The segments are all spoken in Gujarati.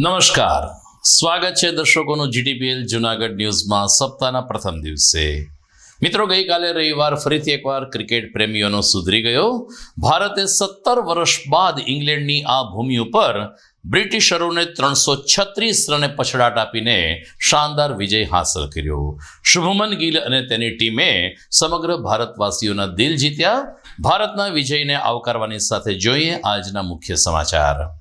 નમસ્કાર. સ્વાગત છે દર્શકોનું જીટીપીએલ જુનાગઢ ન્યૂઝમાં સપ્તાહના પ્રથમ દિવસે. મિત્રો, ગઈકાલે રવિવાર ફરીથી એકવાર ક્રિકેટ પ્રેમીઓનો સુધરી ગયો. ભારતે સત્તર વર્ષ બાદ ઇંગ્લેન્ડની આ ભૂમિ ઉપર બ્રિટિશરોને ત્રણસો છત્રીસ રને પછડાટ આપીને શાનદાર વિજય હાંસલ કર્યો. શુભમન ગિલ અને તેની ટીમે સમગ્ર ભારતવાસીઓના દિલ જીત્યા. ભારતના વિજયને આવકારવાની સાથે જોઈએ આજના મુખ્ય સમાચાર.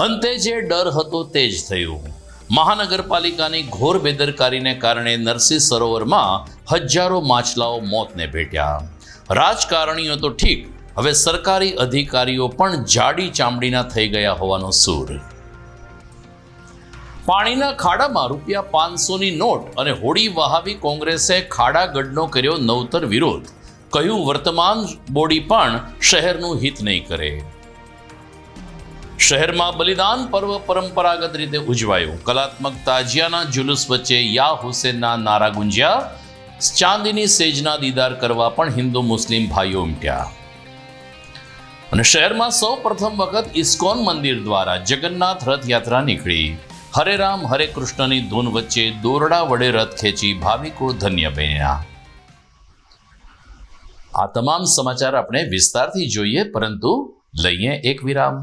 અંતે જે ડર હતો તે જ થયું. મહાનગરપાલિકાની ઘોર બેદરકારીને કારણે નરસિંહ સરોવરમાં હજારો માછલાઓ મોતને ભેટ્યા. રાજકારણીઓ તો ઠીક, હવે સરકારી અધિકારીઓ પણ જાડી ચામડીના થઈ ગયા હોવાનો સૂર. પાણીના ખાડામાં રૂપિયા પાંચસોની નોટ અને હોડી વહાવી કોંગ્રેસે ખાડાગઢનો કર્યો નવતર વિરોધ. કહ્યું, વર્તમાન બોડી પણ શહેરનું હિત નહીં કરે. શહેરમાં બલિદાન પર્વ પરંપરાગત રીતે ઉજવાયું કલાત્મક તાજિયાના જુલુસ વચ્ચે યા હુસેનના નારા ગુંજ્યા ચાંદીની સેજના દીદાર કરવા પણ હિન્દુ મુસ્લિમ ભાઈઓ ઉમટ્યા અને શહેરમાં સૌ પ્રથમ વખત ઇસ્કોન મંદિર દ્વારા જગન્નાથ રથયાત્રા નીકળી હરે રામ હરે કૃષ્ણની ધૂન વચ્ચે દોરડા વડે રથ ખેંચી ભાવિકો ધન્ય બન્યા આ તમામ સમાચાર આપણે વિસ્તારથી જોઈએ પરંતુ લઈએ એક વિરામ